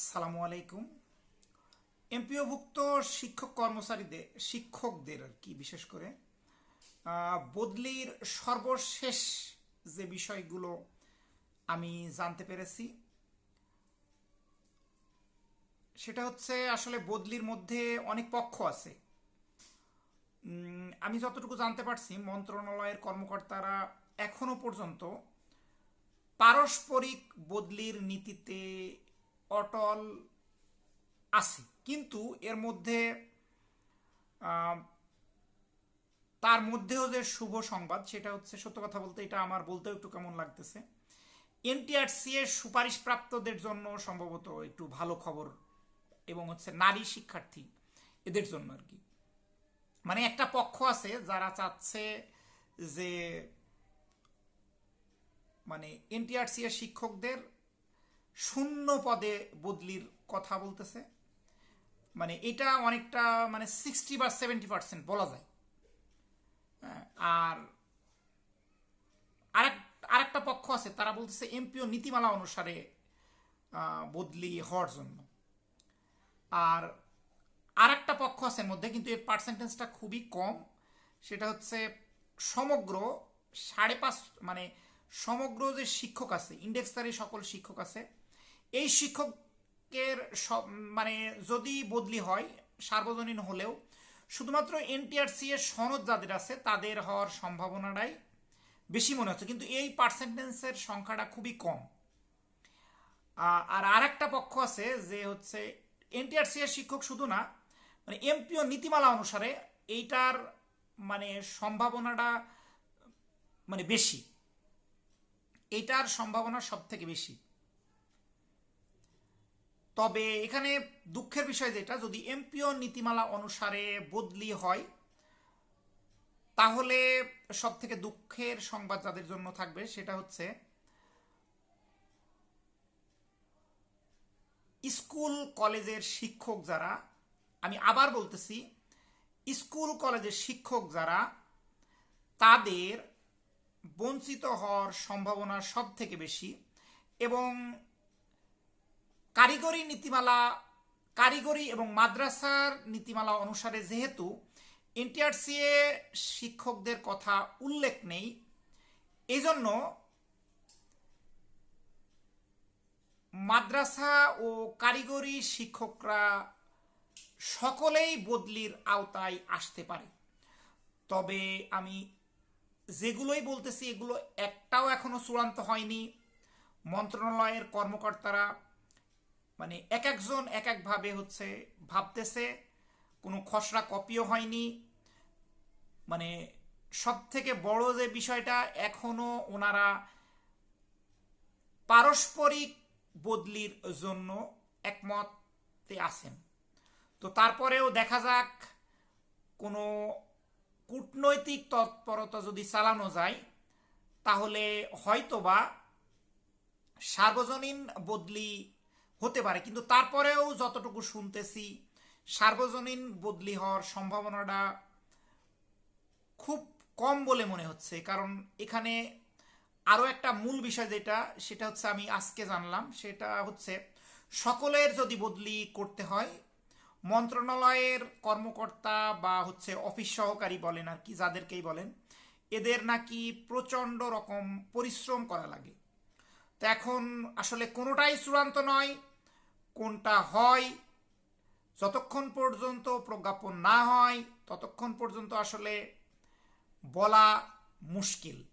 আসসালামু আলাইকুম। এমপিওভুক্ত শিক্ষক কর্মচারীদের, শিক্ষকদের আর কি বিশেষ করে বদলির সর্বশেষ যে বিষয়গুলো আমি জানতে পেরেছি, সেটা হচ্ছে আসলে বদলির মধ্যে অনেক পক্ষ আছে। আমি যতটুকু জানতে পারছি, মন্ত্রণালয়ের কর্মকর্তারা এখনও পর্যন্ত পারস্পরিক বদলির নীতিতে অটল আছে। কিন্তু এর মধ্যে তার মধ্যেও যে শুভ সংবাদ, সেটা হচ্ছে সত্য কথা বলতে এটা আমার বলতেও একটু কেমন লাগতেছে। এনটিআরসি এর সুপারিশপ্রাপ্তদের জন্য সম্ভবত একটু ভালো খবর এবং হচ্ছে নারী শিক্ষার্থী এদের জন্য আর কি। মানে একটা পক্ষ আছে যারা চাচ্ছে যে মানে এনটিআরসি এর শিক্ষকদের শূন্য পদে বদলির কথা বলতেছে। মানে এটা অনেকটা মানে সিক্সটি বা সেভেন্টি পার্সেন্ট বলা যায়। আর আরেক, আরেকটা পক্ষ আছে, তারা বলতেছে এমপিও নীতিমালা অনুসারে বদলি হওয়ার জন্য। আর আরেকটা পক্ষ আছে মধ্যে, কিন্তু এর পার্সেন্টেজটা খুবই কম। সেটা হচ্ছে সমগ্র সাড়ে পাঁচ মানে সমগ্র যে শিক্ষক আছে ইন্ডেক্সধারী সকল শিক্ষক আছে, এই শিক্ষকের মানে যদি বদলি হয়, সার্বজনীন হলেও, শুধুমাত্র এনটিআরসি এর সনদ যাদের আছে, তাদের হওয়ার সম্ভাবনাটাই বেশি মনে হচ্ছে। কিন্তু এই পার্সেন্টেন্সের সংখ্যাটা খুবই কম। আ- আর আরেকটা পক্ষ আছে যে হচ্ছে এনটিআরসি এর শিক্ষক শুধু না মানে এমপিও নীতিমালা অনুসারে এইটার মানে সম্ভাবনাটা মানে বেশি। এইটার সম্ভাবনা সব থেকে বেশি। তবে এখানে দুঃখের বিষয় যেটা, যদি এমপিও নীতিমালা অনুসারে বদলি হয়, তাহলে সব থেকে দুঃখের সংবাদ যাদের জন্য থাকবে সেটা হচ্ছে, স্কুল কলেজের শিক্ষক যারা, আমি আবার বলতেছি, স্কুল কলেজের শিক্ষক যারা, তাদের বঞ্চিত হওয়ার সম্ভাবনা সব থেকে বেশি এবং কারিগরি নীতিমালা, কারিগরি এবং মাদ্রাসার নীতিমালা অনুসারে যেহেতু এনটিআরসি এ শিক্ষকদের কথা উল্লেখ নেই এই জন্য মাদ্রাসা ও কারিগরি শিক্ষকরা সকলেই বদলির আওতায় আসতে পারে। তবে আমি যেগুলোই বলতেছি, এগুলো একটাও এখনও চূড়ান্ত হয়নি। মন্ত্রণালয়ের কর্মকর্তারা মানে এক একজন এক একভাবে হচ্ছে ভাবতেছে, কোনো খসড়া কপিও হয়নি। মানে সব থেকে বড় যে বিষয়টা, এখনও ওনারা পারস্পরিক বদলির জন্য একমতে আছেন। তো তারপরেও দেখা যাক কোনো কূটনৈতিক তৎপরতা যদি চালানো যায়, তাহলে হয়তোবা সার্বজনীন বদলি হতে পারে। কিন্তু তারপরেও যতটুকু শুনতেছি, সার্বজনীন বদলি হওয়ার সম্ভাবনাটা খুব কম বলে মনে হচ্ছে। কারণ এখানে আরও একটা মূল বিষয় যেটা, সেটা হচ্ছে আমি আজকে জানলাম, সেটা হচ্ছে সকলের যদি বদলি করতে হয় মন্ত্রণালয়ের কর্মকর্তা বা হচ্ছে অফিস সহকারী বলেন আর কি, যাদেরকেই বলেন, এদের নাকি প্রচণ্ড রকম পরিশ্রম করা লাগে। তো এখন আসলে কোনোটাই চূড়ান্ত নয়, কোনটা হয়, যতক্ষণ পর্যন্ত প্রজ্ঞাপন না হয়, ততক্ষণ পর্যন্ত আসলে বলা মুশকিল।